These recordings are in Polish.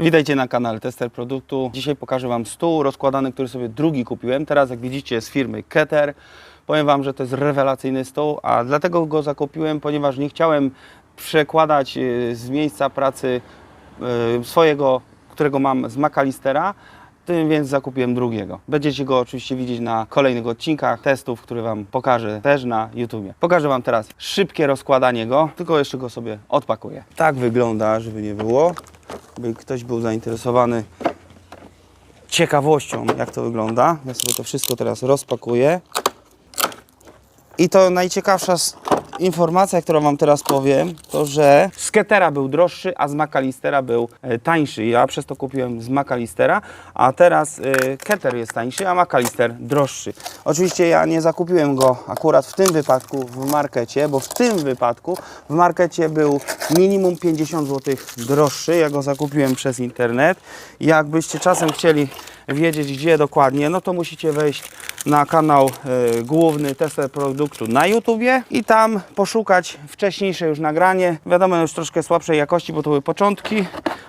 Witajcie na kanale Tester Produktu. Dzisiaj pokażę Wam stół rozkładany, który sobie drugi kupiłem. Teraz jak widzicie z firmy Keter. Powiem Wam, że to jest rewelacyjny stół, a dlatego go zakupiłem, ponieważ nie chciałem przekładać y, z miejsca pracy y, swojego, którego mam z McAllistera, tym więc zakupiłem drugiego. Będziecie go oczywiście widzieć na kolejnych odcinkach testów, które Wam pokażę też na YouTubie. Pokażę Wam teraz szybkie rozkładanie go, tylko jeszcze go sobie odpakuję. Tak wygląda, żeby nie było, by ktoś był zainteresowany ciekawością, jak to wygląda. Ja sobie to wszystko teraz rozpakuję. I to najciekawsza informacja, którą Wam teraz powiem, to że z Ketera był droższy, a z McAllistera był e, tańszy. Ja przez to kupiłem z McAllistera, a teraz e, Keter jest tańszy, a McAllister droższy. Oczywiście ja nie zakupiłem go akurat w tym wypadku w markecie, bo w tym wypadku w markecie był minimum 50 zł droższy. Ja go zakupiłem przez internet. Jakbyście czasem chcieli wiedzieć gdzie dokładnie, no to musicie wejść na kanał e, główny tester produktu na YouTubie i tam poszukać wcześniejsze już nagranie. Wiadomo, już troszkę słabszej jakości, bo to były początki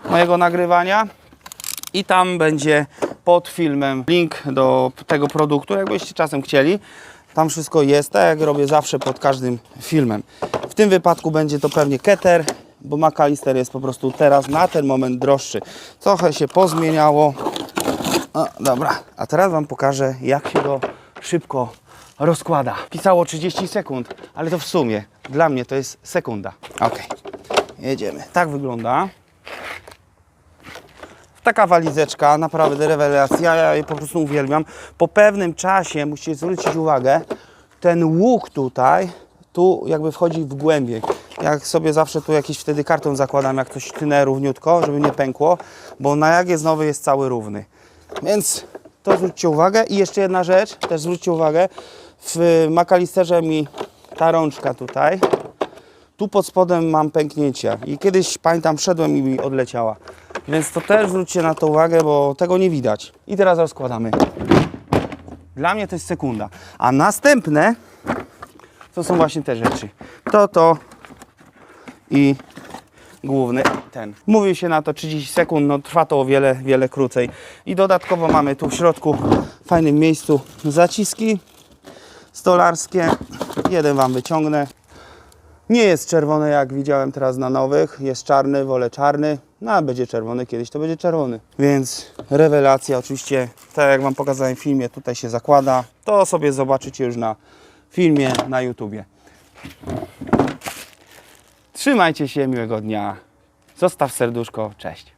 mojego nagrywania. I tam będzie pod filmem link do tego produktu, jakbyście czasem chcieli. Tam wszystko jest, tak jak robię zawsze pod każdym filmem. W tym wypadku będzie to pewnie Keter, bo McAllister jest po prostu teraz na ten moment droższy. Trochę się pozmieniało. O, dobra, a teraz Wam pokażę, jak się go szybko rozkłada. Pisało 30 sekund, ale to w sumie dla mnie to jest sekunda. Ok, jedziemy. Tak wygląda. Taka walizeczka, naprawdę rewelacja, ja jej po prostu uwielbiam. Po pewnym czasie musicie zwrócić uwagę, ten łuk tutaj, tu jakby wchodzi w głębiej. Jak sobie zawsze tu jakiś wtedy karton zakładam, jak coś tnę równiutko, żeby nie pękło, bo na jak jest nowy jest cały równy. Więc to zwróćcie uwagę. I jeszcze jedna rzecz, też zwróćcie uwagę, w McAllisterze mi ta rączka tutaj, tu pod spodem mam pęknięcia i kiedyś pamiętam szedłem i mi odleciała. Więc to też zwróćcie na to uwagę, bo tego nie widać. I teraz rozkładamy. Dla mnie to jest sekunda. A następne to są właśnie te rzeczy. To, to i główny ten. Mówi się na to 30 sekund, no trwa to o wiele, wiele krócej. I dodatkowo mamy tu w środku w fajnym miejscu zaciski stolarskie. Jeden Wam wyciągnę. Nie jest czerwony, jak widziałem teraz na nowych. Jest czarny, wolę czarny. No, a będzie czerwony, kiedyś to będzie czerwony. Więc rewelacja, oczywiście, tak jak Wam pokazałem w filmie, tutaj się zakłada. To sobie zobaczycie już na filmie na YouTubie. Trzymajcie się, miłego dnia. Zostaw serduszko, cześć.